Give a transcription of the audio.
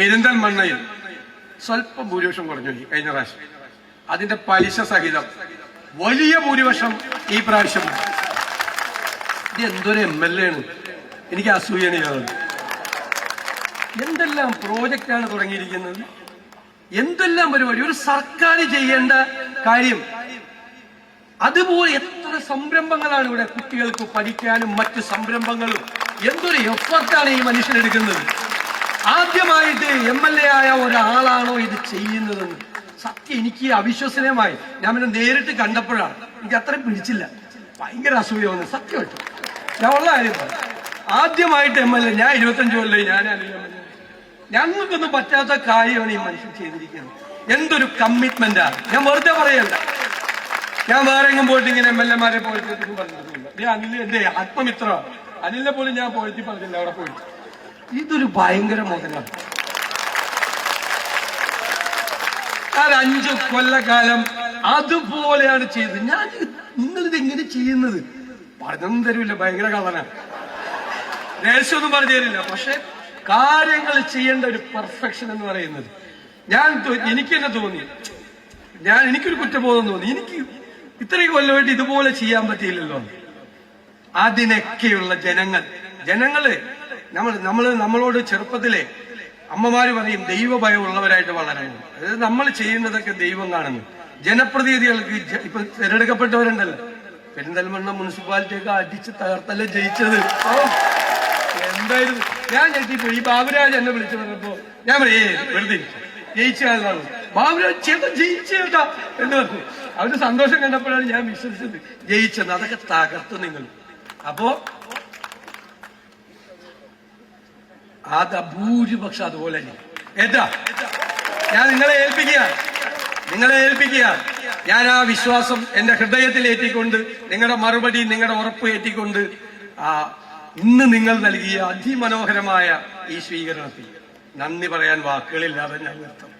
പെരിന്തൽമണ്ണയിൽ സ്വല്പം ഭൂരിപക്ഷം കുറഞ്ഞു കഴിഞ്ഞ പ്രാവശ്യം. അതിന്റെ പലിശ സഹിതം വലിയ ഭൂരിപക്ഷം ഈ പ്രാവശ്യം ഇത് എന്തൊരു എം എൽ എ ആണ്. എനിക്ക് അസൂയണിയാണ് എന്തെല്ലാം പ്രോജക്റ്റാണ് തുടങ്ങിയിരിക്കുന്നത്? എന്തെല്ലാം പരിപാടി? ഒരു സർക്കാർ ചെയ്യേണ്ട കാര്യം. അതുപോലെ എത്ര സംരംഭങ്ങളാണ് ഇവിടെ കുട്ടികൾക്ക് പഠിക്കാനും മറ്റ് സംരംഭങ്ങളും. എന്തൊരു എഫർട്ടാണ് ഈ മനുഷ്യൻ എടുക്കുന്നത്? ആദ്യമായിട്ട് എം എൽ എ ആയ ഒരാളാണോ ഇത് ചെയ്യുന്നതെന്ന്. സത്യം എനിക്ക് അവിശ്വസനീയമായി. ഞാൻ പിന്നെ നേരിട്ട് കണ്ടപ്പോഴാണ്. എനിക്ക് അത്രയും പിടിച്ചില്ല. ഭയങ്കര അസൂയ വന്നു സത്യമായിട്ട് ഞാൻ ഉള്ള കാര്യം. ആദ്യമായിട്ട് എം എൽ എ ഞാൻ ഇരുപത്തഞ്ച് കൊല്ലം ഞാൻ ഞങ്ങൾക്കൊന്നും പറ്റാത്ത കാര്യമാണ് ഈ മനുഷ്യൻ ചെയ്തിരിക്കുന്നത്. എന്തൊരു കമ്മിറ്റ്മെന്റ് ആണ്. ഞാൻ വെറുതെ പറയല്ല. ഞാൻ വേറെ എങ്ങും പോയിട്ട് ഇങ്ങനെ എം എൽ എമാരെ പോയിട്ട് പറഞ്ഞിട്ടില്ല. അനിൽ എന്റെ ആത്മമിത്ര അനിലിനെ പോലും ഞാൻ പോയിട്ട് പറഞ്ഞില്ല അവിടെ പോയിട്ട്. ഇതൊരു ഭയങ്കര മുതലാണ് ഞാൻ അഞ്ചു കൊല്ലക്കാലം അതുപോലെയാണ് ചെയ്തത് ഞാൻ നിങ്ങൾ ഇത് എങ്ങനെ ചെയ്യുന്നത്? പറഞ്ഞൊന്നും തരൂല ഭയങ്കര കള്ളനാണ് രഹസ്യമൊന്നും പറഞ്ഞു തരില്ല. പക്ഷെ കാര്യങ്ങൾ ചെയ്യേണ്ട ഒരു പെർഫെക്ഷൻ എന്ന് പറയുന്നത് ഞാൻ എനിക്ക് തന്നെ തോന്നി. ഞാൻ എനിക്കൊരു കുറ്റബോധം തോന്നി. എനിക്ക് ഇത്രയും കൊല്ലമായിട്ട് ഇതുപോലെ ചെയ്യാൻ പറ്റിയില്ലല്ലോ. അതിനൊക്കെയുള്ള ജനങ്ങൾ. ജനങ്ങൾ നമ്മൾ നമ്മൾ നമ്മളോട് ചെറുപ്പത്തിലെ അമ്മമാര് പറയും ദൈവഭയമുള്ളവരായിട്ട് വളരാൻ അതായത് നമ്മൾ ചെയ്യുന്നതൊക്കെ ദൈവം കാണുന്നു. ജനപ്രതിനിധികൾക്ക് ഇപ്പൊ തിരഞ്ഞെടുക്കപ്പെട്ടവരുണ്ടല്ലോ. പെരിന്തൽമണ്ണ മുനിസിപ്പാലിറ്റി ഒക്കെ അടിച്ച് തകർത്തല്ലേ ജയിച്ചത്. എന്തായിരുന്നു ഞാൻ ഞെട്ടിപ്പോ ഈ ബാബുരാജ് എന്നെ വിളിച്ചു പറഞ്ഞപ്പോ ഞാൻ പറയേ വെറുതെ ജയിച്ചാലാണ് ബാബുരാജ് ചേട്ടാ ജയിച്ചേട്ടാ എന്ന് പറഞ്ഞു. അവർ സന്തോഷം കണ്ടപ്പോഴാണ് ഞാൻ വിശ്വസിച്ചത്. ജയിച്ചത് അതൊക്കെ തകർത്തു നിങ്ങൾ. അപ്പോ അത് ഭൂരിപക്ഷം അതുപോലെ തന്നെ. ഏറ്റാ ഞാൻ നിങ്ങളെ ഏൽപ്പിക്കുക നിങ്ങളെ ഏൽപ്പിക്കുക ഞാൻ ആ വിശ്വാസം എന്റെ ഹൃദയത്തിൽ ഏറ്റിക്കൊണ്ട് നിങ്ങളുടെ മറുപടി നിങ്ങളുടെ ഉറപ്പ് ഏറ്റിക്കൊണ്ട് ആ ഇന്ന് നിങ്ങൾ നൽകിയ അതിമനോഹരമായ ഈ സ്വീകരണത്തിൽ നന്ദി പറയാൻ വാക്കുകളില്ലാതെ ഞാൻ നിർത്തും.